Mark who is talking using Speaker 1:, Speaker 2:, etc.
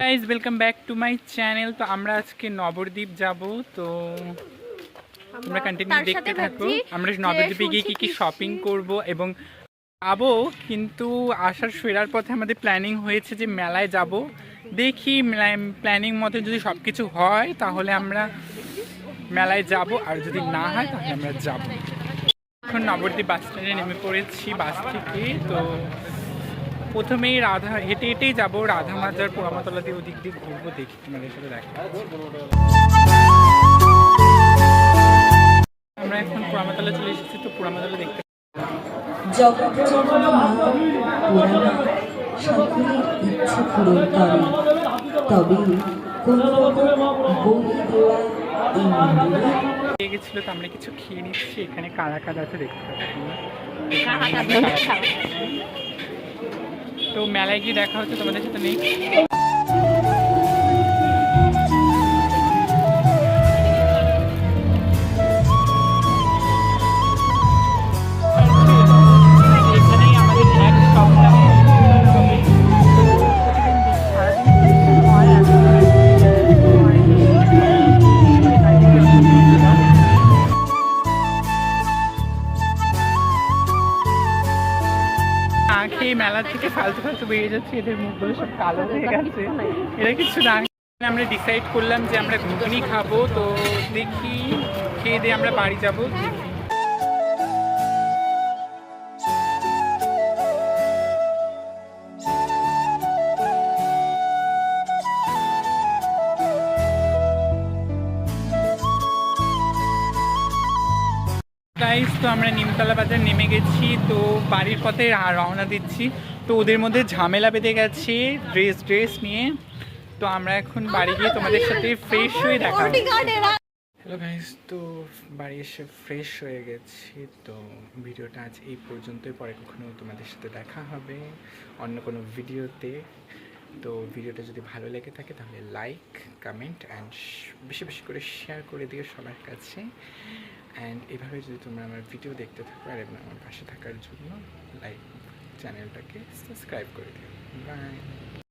Speaker 1: Guys welcome back to my channel তো আমরা আজকে নবদ্বীপ যাব তো আমরা কন্টিনিউ দেখতে
Speaker 2: সাথে
Speaker 1: থাকো আমরা নবদ্বীপে গিয়ে কি কি- শপিং করব এবং যাব কিন্তু আসার ফেরার পথে আমাদের প্ল্যানিং হয়েছে যে মেলায় যাব। দেখি প্ল্যানিং মতো যদি সব কিছু হয় তাহলে আমরা মেলায় যাব। আর যদি না হয় তাহলে আমরা যাব। এখন নবদ্বীপ বাস স্ট্যান্ডে নেমে পড়েছি বাস থেকে। তো প্রথমেই রাধা হেঁটে হেঁটেই যাব রাধা মাজার পোড়ামাতলা দিয়ে ওদিক দিয়ে ঘুরবো দেখি তোমাদের সাথে দেখা আমরা এখন পোড়ামাতলা চলে এসেছি তো পোড়ামাতলা দেখতে
Speaker 3: জগৎজননী সকলের ইচ্ছে পূরণ করে তবে কোন রকম দেওয়া এই মন্দিরে
Speaker 1: পেয়ে গেছিল তো আমরা কিছু খেয়ে নিচ্ছি এখানে কারা কারা আছে দেখতে পাচ্ছি মেলায় গিয়ে দেখা হচ্ছে তোমাদের সাথে নেই। না মেলার মেলা থেকে ফালতু ফালতু বেরিয়ে যাচ্ছে এদের মুখগুলো সব কালো হয়ে গেছে। এরা কিছু না আমরা ডিসাইড করলাম যে আমরা ঘুগনি খাব তো দেখি খেয়ে দিয়ে আমরা বাড়ি যাব। গাইস তো আমরা নিমতলা বাজার নেমে গেছি তো বাড়ির পথে রওনা দিচ্ছি। তো ওদের মধ্যে ঝামেলা বেঁধে গেছে ড্রেস ড্রেস নিয়ে। তো আমরা এখন বাড়ি গিয়ে তোমাদের সাথে ফ্রেশ হয়ে দেখা হ্যালো গাইস তো বাড়ি এসে ফ্রেশ হয়ে গেছি। তো ভিডিওটা আজ এই পর্যন্তই পরে কখনো তোমাদের সাথে দেখা হবে অন্য কোনো ভিডিওতে। তো ভিডিওটা যদি ভালো লেগে থাকে তাহলে লাইক কমেন্ট অ্যান্ড বেশি বেশি করে শেয়ার করে দিও সবার কাছে। অ্যান্ড এভাবে যদি তোমরা আমার ভিডিও দেখতে থাকো আর আমার পাশে থাকার জন্য লাইক চ্যানেলটাকে সাবস্ক্রাইব করে দিও। বাই